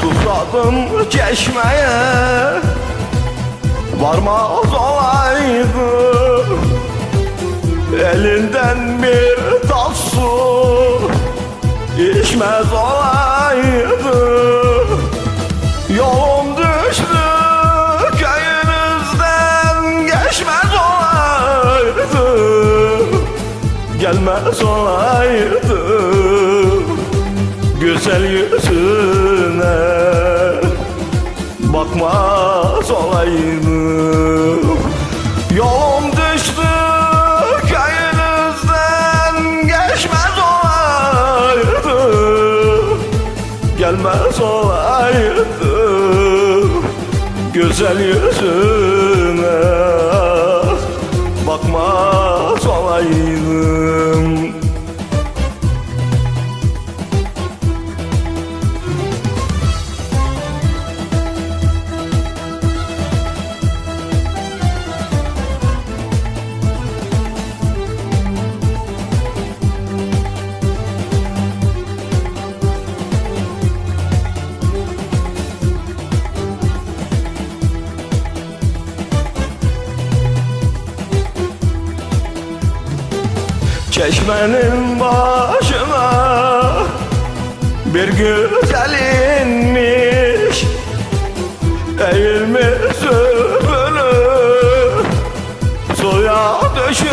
Susadım çeşmeye. Varmaz olaydı. Elinden bir tas su. İçmez olaydı. Yolum düştü köyünüzden Geçmez olaydı. Gelmez olaydı Gelmez olaydı Güzel yüzüne Bakmaz olaydım Çeşmenin başına bir güzel inmiş Eğilmiş süpürü suya düşürmüş.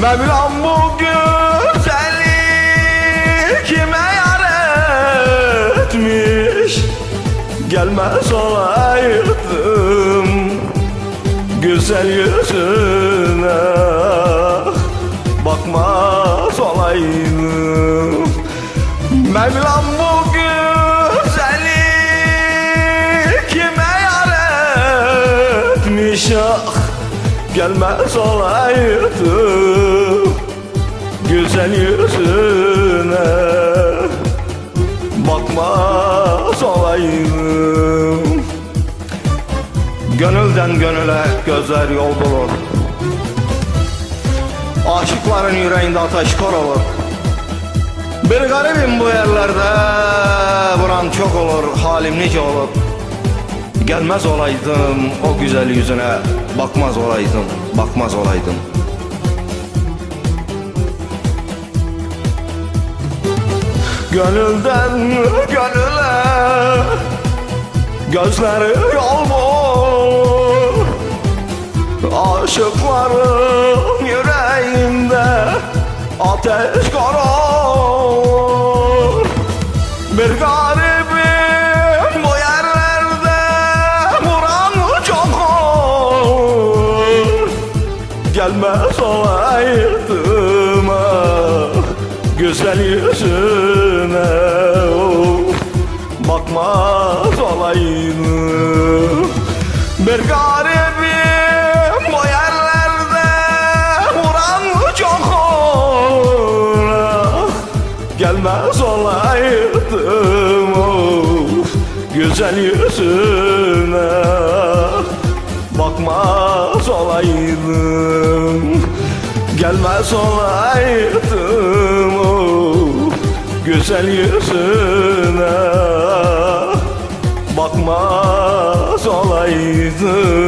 Mevlam bu güzeli kime yar etmiş? Gelmez olaydım güzel yüzüne etmiş ah gelmez olaydım güzel yüzüne bakmaz olaydım Gönülden gönüle gözler yol bulur Aşıkların yüreğinde ateş kor olur Bir garibim bu yerlerde Buran çok olur halim nice olur Gelmez olaydım o güzel yüzüne Bakmaz olaydım bakmaz olaydım. Gönülden gönüle Gözleri bulur Aşıkların yüreğinde ateş korur Bir garibim Gelmez olaydım ah güzel yüzüne of bakmaz olaydım Bir garibim bu yerlerde vuran çok ah, Gelmez olaydım of güzel yüzüne. Bakmaz olaydım. Gelmez olaydım o güzel yüzüne. Bakmaz olaydım.